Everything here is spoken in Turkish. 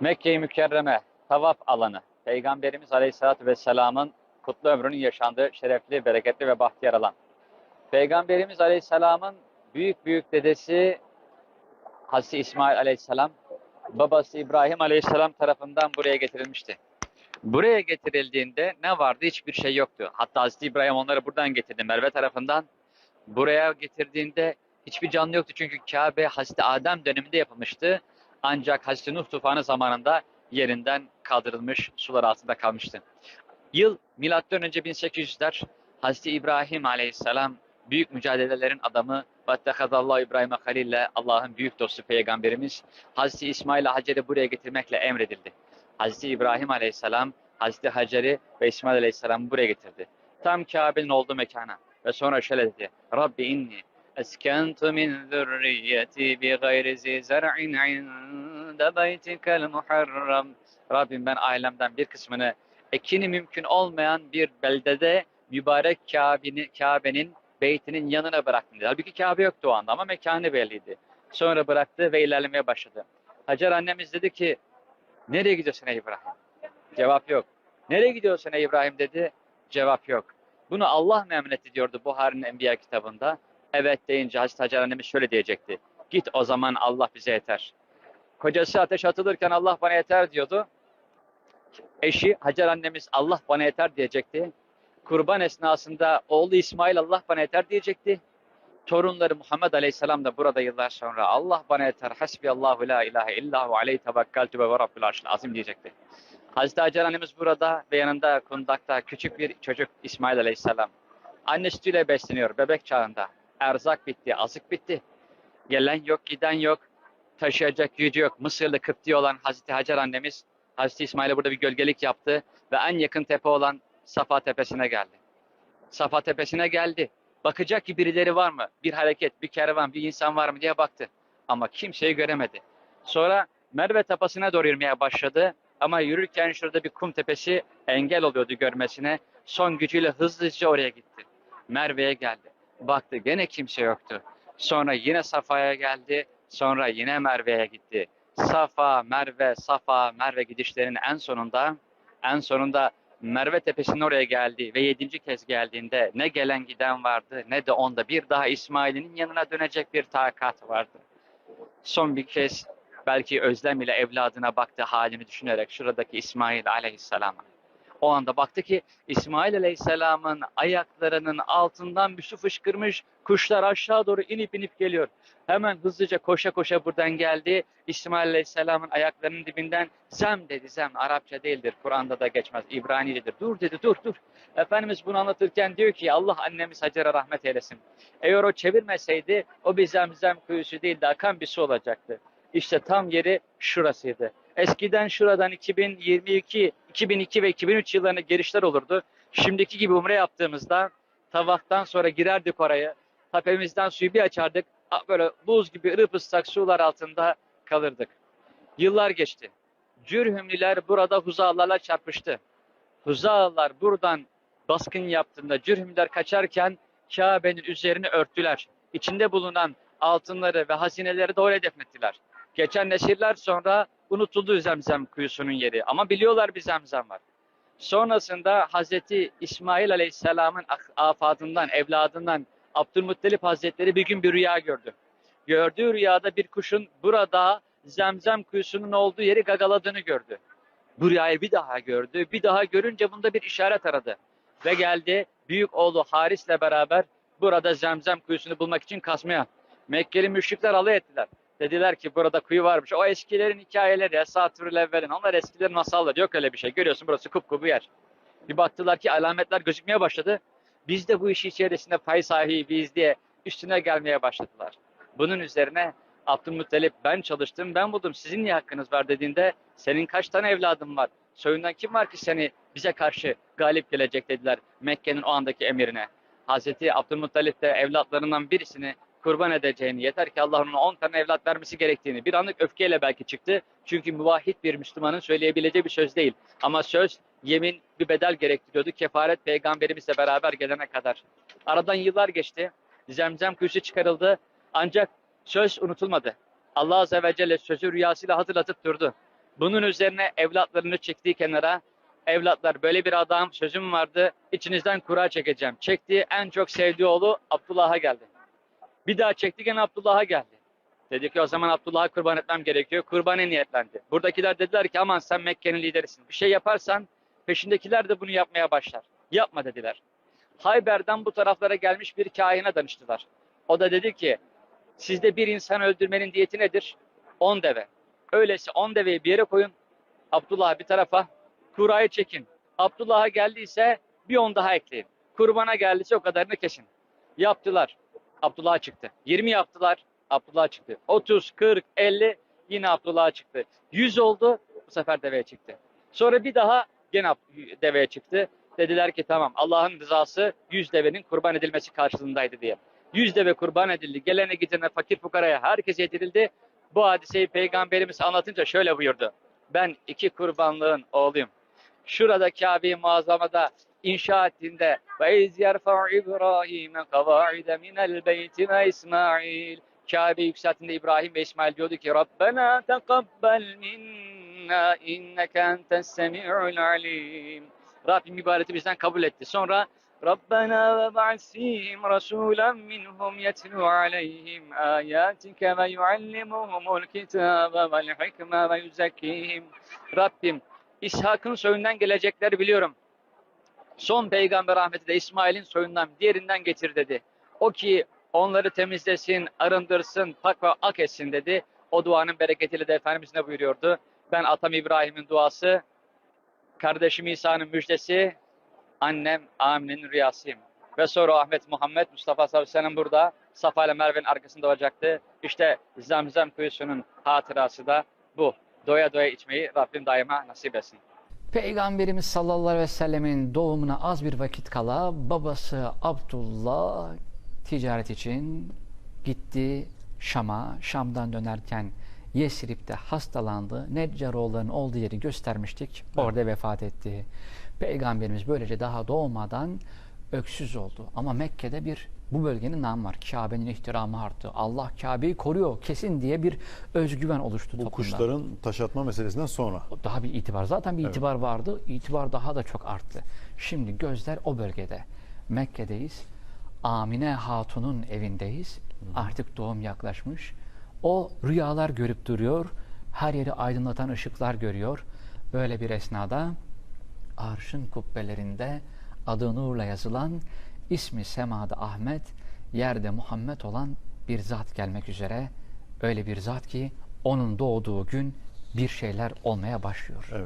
Mekke-i Mükerreme tavaf alanı. Peygamberimiz Aleyhisselatü Vesselam'ın kutlu ömrünün yaşandığı şerefli, bereketli ve bahtiyar alan. Peygamberimiz Aleyhisselam'ın büyük büyük dedesi Hazreti İsmail Aleyhisselam, babası İbrahim Aleyhisselam tarafından buraya getirilmişti. Buraya getirildiğinde ne vardı? Hiçbir şey yoktu. Hatta Hazreti İbrahim onları buradan getirdi Merve tarafından. Buraya getirdiğinde hiçbir canlı yoktu çünkü Kabe Hazreti Adem döneminde yapılmıştı. Ancak Hazreti Nuh tufanı zamanında yerinden kaldırılmış, sular altında kalmıştı. Yıl önce 1800'ler Hazreti İbrahim Aleyhisselam büyük mücadelelerin adamı Vattakadallahu İbrahim'e halille Allah'ın büyük dostu peygamberimiz Hazreti İsmail Hacer'i buraya getirmekle emredildi. Hazreti İbrahim Aleyhisselam Hazreti Hacer'i ve İsmail Aleyhisselam'ı buraya getirdi. Tam Kabe'nin olduğu mekana ve sonra şöyle dedi. Rabbi inni أسكنت من ذريتي بغير ذي زرع عند بيتك المحرم Rabbim ben ailemden bir kısmını ekini mümkün olmayan bir beldede mübarek Kabe'nin, Kabe'nin beytinin yanına bıraktım dedi. Halbuki Kabe yoktu o anda ama mekanı belliydi. Sonra bıraktı ve ilerlemeye başladı. Hacer annemiz dedi ki nereye gidiyorsun ey İbrahim? Cevap yok. Nereye gidiyorsun ey İbrahim dedi. Cevap yok. Bunu Allah mı emretti diyordu Buhari'nin Enbiya kitabında. Evet deyince Hazreti Hacer annemiz şöyle diyecekti. Git o zaman Allah bize yeter. Kocası ateş atılırken Allah bana yeter diyordu. Eşi Hacer annemiz Allah bana yeter diyecekti. Kurban esnasında oğlu İsmail Allah bana yeter diyecekti. Torunları Muhammed Aleyhisselam da burada yıllar sonra Allah bana yeter. Hasbiyallahu la ilahe illahu aleyhi tevekkaltu ve rabbul arşil azim diyecekti. Hazreti Hacer annemiz burada ve yanında kundakta küçük bir çocuk İsmail Aleyhisselam. Anne sütüyle besleniyor bebek çağında. Erzak bitti, azık bitti. Gelen yok, giden yok. Taşıyacak gücü yok. Mısırlı Kıpti olan Hazreti Hacer annemiz Hazreti İsmail'e burada bir gölgelik yaptı ve en yakın tepe olan Safa Tepesi'ne geldi. Safa Tepesi'ne geldi. Bakacak ki birileri var mı? Bir hareket, bir kervan, bir insan var mı diye baktı. Ama kimseyi göremedi. Sonra Merve Tepesi'ne doğru yürümeye başladı. Ama yürürken şurada bir kum tepesi engel oluyordu görmesine. Son gücüyle hızlıca oraya gitti. Merve'ye geldi. Baktı gene kimse yoktu. Sonra yine Safa'ya geldi. Sonra yine Merve'ye gitti. Safa, Merve, Safa, Merve gidişlerinin en sonunda en sonunda Merve Tepesi'nin oraya geldi ve yedinci kez geldiğinde ne gelen giden vardı ne de onda bir daha İsmail'in yanına dönecek bir takat vardı. Son bir kez belki özlem ile evladına baktı halini düşünerek şuradaki İsmail aleyhisselama. O anda baktı ki İsmail Aleyhisselam'ın ayaklarının altından bir su fışkırmış. Kuşlar aşağı doğru inip inip geliyor. Hemen hızlıca koşa koşa buradan geldi. İsmail Aleyhisselam'ın ayaklarının dibinden zem dedi zem. Arapça değildir. Kur'an'da da geçmez. İbranicedir. Dur dedi dur dur. Efendimiz bunu anlatırken diyor ki Allah annemiz Hacer'e rahmet eylesin. Eğer o çevirmeseydi o bir zemzem kuyusu değil de akan bir su olacaktı. İşte tam yeri şurasıydı. Eskiden şuradan 2022, 2002 ve 2003 yıllarında girişler olurdu. Şimdiki gibi umre yaptığımızda tavaftan sonra girerdik oraya. Tepemizden suyu bir açardık. Böyle buz gibi ırıp ıslak sular altında kalırdık. Yıllar geçti. Cürhümliler burada Huzalarla çarpıştı. Huzalar buradan baskın yaptığında Cürhümliler kaçarken Kabe'nin üzerini örttüler. İçinde bulunan altınları ve hazineleri de oraya defnettiler. Geçen nesiller sonra unutuldu Zemzem kuyusunun yeri ama biliyorlar bir Zemzem var. Sonrasında Hazreti İsmail Aleyhisselam'ın afadından, evladından Abdülmuttalip Hazretleri bir gün bir rüya gördü. Gördüğü rüyada bir kuşun burada Zemzem kuyusunun olduğu yeri gagaladığını gördü. Bu rüyayı bir daha gördü. Bir daha görünce bunda bir işaret aradı. Ve geldi büyük oğlu Haris'le beraber burada Zemzem kuyusunu bulmak için kazmaya. Mekkeli müşrikler alay ettiler. Dediler ki burada kuyu varmış. O eskilerin hikayeleri ya Satürül Evvel'in. Onlar eskilerin masalları. Yok öyle bir şey. Görüyorsun burası kupkuru yer. Bir baktılar ki alametler gözükmeye başladı. Biz de bu işi içerisinde pay sahibiyiz diye üstüne gelmeye başladılar. Bunun üzerine Abdülmuttalip ben çalıştım ben buldum sizin niye hakkınız var dediğinde senin kaç tane evladın var? Soyundan kim var ki seni bize karşı galip gelecek dediler Mekke'nin o andaki emirine. Hazreti Abdülmuttalip de evlatlarından birisini kurban edeceğini, yeter ki Allah'ın ona 10 tane evlat vermesi gerektiğini bir anlık öfkeyle belki çıktı. Çünkü muvahhid bir Müslümanın söyleyebileceği bir söz değil. Ama söz, yemin bir bedel gerektiriyordu. Kefaret peygamberimizle beraber gelene kadar. Aradan yıllar geçti. Zemzem kuyusu çıkarıldı. Ancak söz unutulmadı. Allah Azze ve Celle sözü rüyasıyla hatırlatıp durdu. Bunun üzerine evlatlarını çektiği kenara evlatlar böyle bir adam sözüm vardı içinizden kura çekeceğim. Çektiği en çok sevdiği oğlu Abdullah'a geldi. Bir daha çekti gene Abdullah'a geldi. Dedi ki o zaman Abdullah'a kurban etmem gerekiyor. Kurbana niyetlendi. Buradakiler dediler ki aman sen Mekke'nin liderisin. Bir şey yaparsan peşindekiler de bunu yapmaya başlar. Yapma dediler. Hayber'den bu taraflara gelmiş bir kahine danıştılar. O da dedi ki sizde bir insan öldürmenin diyeti nedir? 10 deve. Öyleyse 10 deveyi bir yere koyun. Abdullah'ı bir tarafa. Kurayı çekin. Abdullah'a geldiyse bir 10 daha ekleyin. Kurbana geldiyse o kadarını kesin. Yaptılar. Abdullah çıktı. 20 yaptılar. Abdullah çıktı. 30, 40, 50 yine Abdullah çıktı. 100 oldu. Bu sefer deveye çıktı. Sonra bir daha gene deveye çıktı. Dediler ki tamam Allah'ın rızası 100 devenin kurban edilmesi karşılığındaydı diye. 100 deve kurban edildi. Gelene gidene fakir fukaraya herkes yedirildi. Bu hadiseyi peygamberimiz anlatınca şöyle buyurdu. Ben iki kurbanlığın oğluyum. Şurada Kabe-i Muazzama'da inşa ve iz yerfa'u İbrahim kavaide minel beyti ve İsmail Kabe yükselttiğinde İbrahim ve İsmail diyordu ki Rabbena tekabbel minna inneke entes semi'ul alim. Rabbim ibadeti bizden kabul etti. Sonra Rabbena ve ba'sihim rasulen minhum yetlu aleyhim ayatike ve yuallimuhumul kitabe vel hikme ve yuzekkihim. Rabbim İshak'ın soyundan gelecekleri biliyorum. Son peygamber Ahmet'i de İsmail'in soyundan diğerinden getir dedi. O ki onları temizlesin, arındırsın, pak ve ak etsin dedi. O duanın bereketiyle de Efendimiz ne buyuruyordu? Ben atam İbrahim'in duası, kardeşim İsa'nın müjdesi, annem Amine'nin rüyasıyım. Ve sonra Ahmet Muhammed Mustafa sallallahu aleyhi burada Safa ile Merve'nin arkasında olacaktı. İşte Zemzem kuyusunun hatırası da bu. Doya doya içmeyi Rabbim daima nasip etsin. Peygamberimiz sallallahu aleyhi ve sellemin doğumuna az bir vakit kala babası Abdullah ticaret için gitti Şam'a. Şam'dan dönerken Yesrib'de hastalandı. Neccaroğulların olduğu yeri göstermiştik. Orada vefat etti. Peygamberimiz böylece daha doğmadan öksüz oldu. Ama Mekke'de bir bu bölgenin namı var. Kabe'nin ihtiramı arttı. Allah Kabe'yi koruyor kesin diye bir özgüven oluştu Bu toplumda. kuşların taş atma meselesinden sonra. Daha bir itibar. Zaten bir Evet. itibar vardı. İtibar daha da çok arttı. Şimdi gözler o bölgede. Mekke'deyiz. Amine Hatun'un evindeyiz. Artık doğum yaklaşmış. O rüyalar görüp duruyor. Her yeri aydınlatan ışıklar görüyor. Böyle bir esnada arşın kubbelerinde adı nurla yazılan ismi semada Ahmet, yerde Muhammed olan bir zat gelmek üzere. Öyle bir zat ki onun doğduğu gün bir şeyler olmaya başlıyor. Evet.